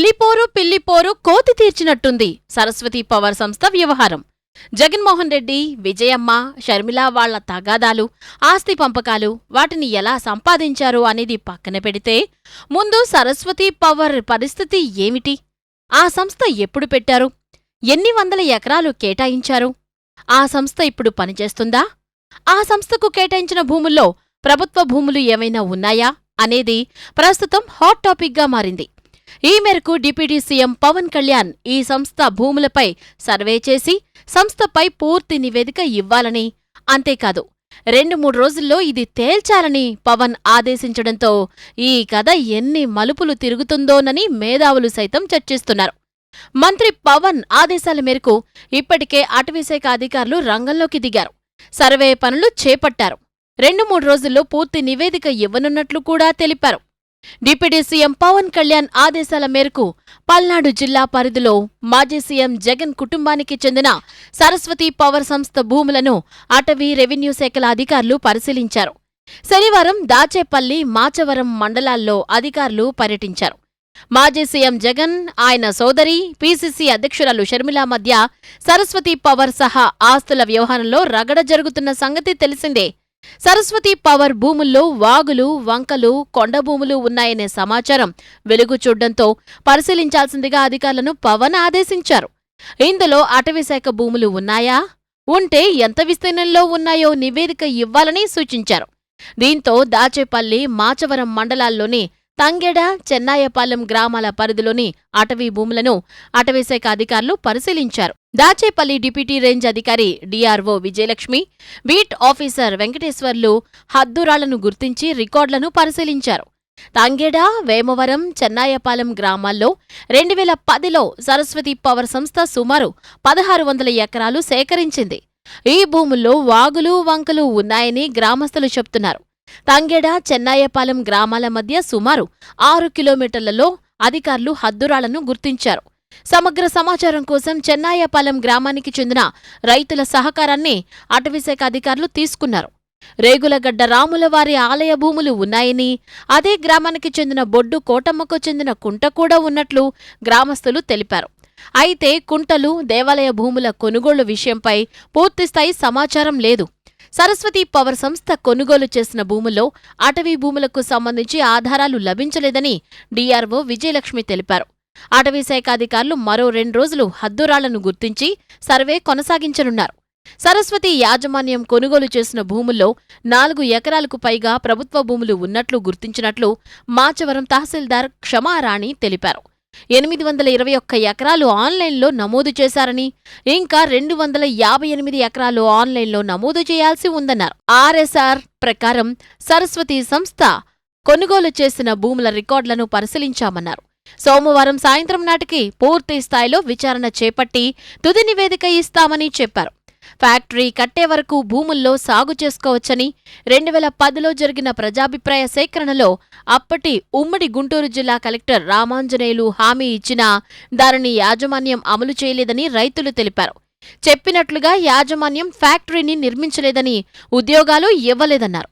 పిల్లిపోరు పిల్లిపోరు కోతి తీర్చినట్టుంది సరస్వతి పవర్ సంస్థ వ్యవహారం. జగన్మోహన్ రెడ్డి విజయమ్మ షర్మిల వాళ్ళ తగాదాలు ఆస్తి పంపకాలు వాటిని ఎలా సంపాదించారు అనేది పక్కన పెడితే ముందు సరస్వతి పవర్ పరిస్థితి ఏమిటి? ఆ సంస్థ ఎప్పుడు పెట్టారు? ఎన్ని వందల ఎకరాలు కేటాయించారు? ఆ సంస్థ ఇప్పుడు పనిచేస్తుందా? ఆ సంస్థకు కేటాయించిన భూముల్లో ప్రభుత్వ భూములు ఏమైనా ఉన్నాయా అనేది ప్రస్తుతం హాట్ టాపిక్గా మారింది. ఈ మేరకు డిప్యూటీ సీఎం పవన్ కళ్యాణ్ ఈ సంస్థ భూములపై సర్వే చేసి సంస్థపై పూర్తి నివేదిక ఇవ్వాలని. అంతేకాదు రెండు మూడు రోజుల్లో ఇది తేల్చాలని పవన్ ఆదేశించడంతో ఈ కథ ఎన్ని మలుపులు తిరుగుతుందోనని మేధావులు సైతం చర్చిస్తున్నారు. మంత్రి పవన్ ఆదేశాల మేరకు ఇప్పటికే అటవీశాఖ అధికారులు రంగంలోకి దిగారు. సర్వే పనులు చేపట్టారు. రెండు మూడు రోజుల్లో పూర్తి నివేదిక ఇవ్వనున్నట్లు కూడా తెలిపారు. డిప్యూటీ సీఎం పవన్ కళ్యాణ్ ఆదేశాల మేరకు పల్నాడు జిల్లా పరిధిలో మాజీ సీఎం జగన్ కుటుంబానికి చెందిన సరస్వతి పవర్ సంస్థ భూములను అటవీ రెవెన్యూ శాఖల అధికారులు పరిశీలించారు. శనివారం దాచేపల్లి మాచవరం మండలాల్లో అధికారులు పర్యటించారు. మాజీ సీఎం జగన్ ఆయన సోదరి పీసీసీ అధ్యక్షురాలు షర్మిల మధ్య సరస్వతి పవర్ సహా ఆస్తుల వ్యవహారంలో రగడ జరుగుతున్న సంగతి తెలిసిందే. సరస్వతి పవర్ భూముల్లో వాగులు వంకలు కొండ భూములు ఉన్నాయనే సమాచారం వెలుగు చూడ్డంతో పరిశీలించాల్సిందిగా అధికారులను పవన్ ఆదేశించారు. ఇందులో అటవీశాఖ భూములు ఉన్నాయా? ఉంటే ఎంత విస్తీర్ణంలో ఉన్నాయో నివేదిక ఇవ్వాలని సూచించారు. దీంతో దాచేపల్లి మాచవరం మండలాల్లోని తంగెడ చెన్నాయపాలెం గ్రామాల పరిధిలోని అటవీ భూములను అటవీశాఖ అధికారులు పరిశీలించారు. దాచేపల్లి డిప్యూటీ రేంజ్ అధికారి DRO Vijayalakshmi beat officer Venkateswarlu హద్దురాళ్ళను గుర్తించి రికార్డులను పరిశీలించారు. తంగెడ వేమవరం చెన్నాయపాలెం గ్రామాల్లో రెండు వేల పదిలో సరస్వతి పవర్ సంస్థ సుమారు పదహారు వందల ఎకరాలు సేకరించింది. ఈ భూముల్లో వాగులు వంకలు ఉన్నాయని గ్రామస్తులు చెప్తున్నారు తంగెడ చెన్నాయపాలెం గ్రామాల మధ్య సుమారు ఆరు కిలోమీటర్లలో అధికారులు హద్దురాళ్ళను గుర్తించారు. సమగ్ర సమాచారం కోసం చెన్నాయపాలెం గ్రామానికి చెందిన రైతుల సహకారాన్ని అటవీశాఖ అధికారులు తీసుకున్నారు. రేగులగడ్డ రాములవారి ఆలయ భూములు ఉన్నాయని అదే గ్రామానికి చెందిన బొడ్డు కోటమ్మకు చెందిన కుంట కూడా ఉన్నట్లు గ్రామస్తులు తెలిపారు. అయితే కుంటలు దేవాలయ భూముల కొనుగోళ్ళ విషయంపై పూర్తిస్థాయి సమాచారం లేదు. సరస్వతి పవర్ సంస్థ కొనుగోలు చేసిన భూముల్లో అటవీ భూములకు సంబంధించి ఆధారాలు లభించలేదని డీఆర్ఓ విజయలక్ష్మి తెలిపారు. అటవీశాఖ అధికారులు మరో రెండు రోజులు హద్దురాళ్ళను గుర్తించి సర్వే కొనసాగించనున్నారు. సరస్వతి యాజమాన్యం కొనుగోలు చేసిన భూముల్లో నాలుగు ఎకరాలకు పైగా ప్రభుత్వ భూములు ఉన్నట్లు గుర్తించినట్లు మాచవరం తహసీల్దార్ క్షమారాణి తెలిపారు. ఎనిమిది వందల ఇరవై ఒక్క ఎకరాలు ఆన్లైన్లో నమోదు చేశారని ఇంకా రెండు వందల యాభై ఎనిమిది ఎకరాలు ఆన్లైన్లో నమోదు చేయాల్సి ఉందన్నారు. ఆర్ఎస్ఆర్ ప్రకారం సరస్వతి సంస్థ కొనుగోలు చేసిన భూముల రికార్డులను పరిశీలించామన్నారు. సోమవారం సాయంత్రం నాటికి పూర్తి స్థాయిలో విచారణ చేపట్టి తుది నివేదిక ఇస్తామని చెప్పారు. ఫ్యాక్టరీ కట్టే వరకు భూముల్లో సాగు చేసుకోవచ్చని రెండు వేల పదిలో జరిగిన ప్రజాభిప్రాయ సేకరణలో అప్పటి ఉమ్మడి గుంటూరు జిల్లా కలెక్టర్ రామాంజనేయులు హామీ ఇచ్చినా దానిని యాజమాన్యం అమలు చేయలేదని రైతులు తెలిపారు. చెప్పినట్లుగా యాజమాన్యం ఫ్యాక్టరీని నిర్మించలేదని ఉద్యోగాలు ఇవ్వలేదన్నారు.